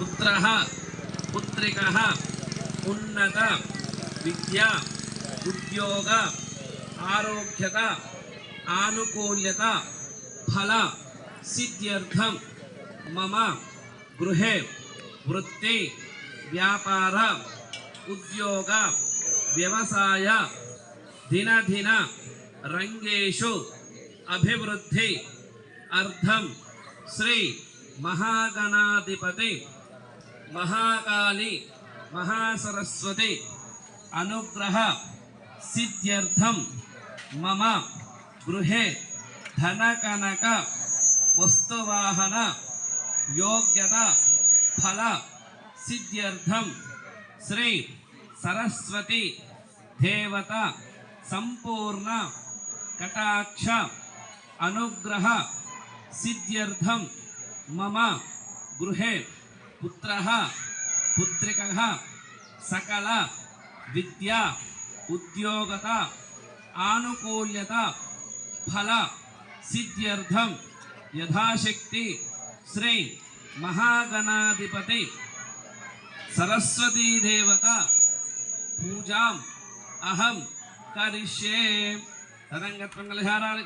पुत्रः, पुत्रिकः, उन्नत, विद्या, उद्योग आरोग्यत आनुकूल्यत फल, सिद्ध्यर्थं, मम, गृहे, वृत्ति, व्यापार, उद्योग, व्यवसाय दिन दिन रङ्गेषु, अभिवृद्धि अर्थं श्री महागणाधिपति। महाकाली, महासरस्वती, अनुग्रह, सिद्ध्यर्थं, मम, गृहे, धनकनक, वस्तुवाहन योग्यता फल, सिद्ध्यर्थं, श्री सरस्वती, देवता, संपूर्ण, कटाक्ष, अनुग्रह, सिद्ध्यर्थं, मम, गृहे पुत्रः, पुत्रिकः, सकल, विद्या, उद्योगता, आनुकूल्यता, फल, सिद्ध्यर्थं, यथाशक्ति, श्री महागणाधिपति, सरस्वती देवता, पूजाम् अहं करिष्ये। तदङ्गत्वङ्गलहाराणि